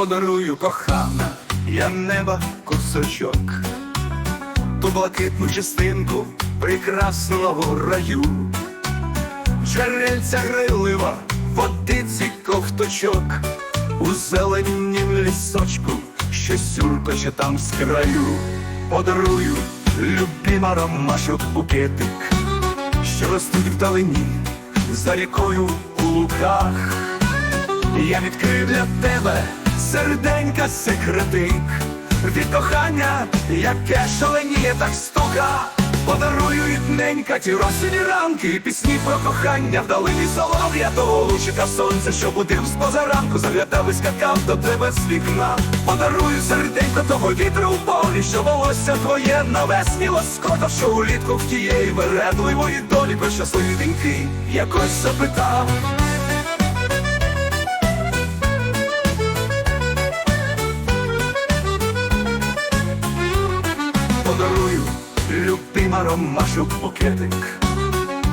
подарую кохана, я неба кусочок, ту блакитну частинку прекрасного раю, джерельця грилива, водиці ковточок, у зеленім лісочку, що сюркоче там з краю, подарую любима ромашок букетик, що ростуть вдалині, за рікою у луках. Я відкрив для тебе серденька секретик від кохання, яке шаленіє так стука. Подарую рідненька ті росені ранки, пісні про кохання вдалині солов'я того лучика сонця, що будив з позаранку, заглядав і скакав до тебе з вікна. Подарую серденько того вітру в полі, що волосся твоє навесні лоскота, що улітку в тієї вередливої долі про щасливі вінки якось запитав. Подарую любима ромашок букетик,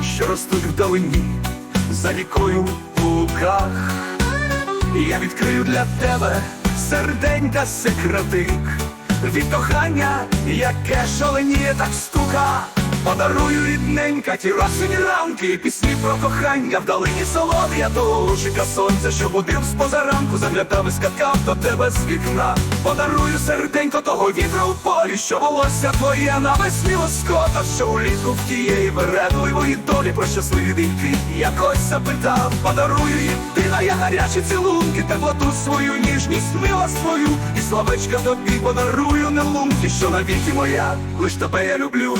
що ростуть вдалині за рікою у луках. Я відкрию для тебе серденька секретик від кохання, яке шаленіє так стука. Подарую рідненька ті росені ранки, пісні про кохання вдалині солодя до лучика сонця, що будив з позаранку, заглядав і скакав до тебе з вікна. Подарую серденько того вітру в полі, що волосся твоє навесні лоскота, що улітку в тієї вередливої долі про щасливі віки якось запитав, подарую єдина я гарячі цілунки, теплоту свою ніжність, мила свою, і словечка тобі подарую не лунки, що навіки моя, лиш тебе я люблю.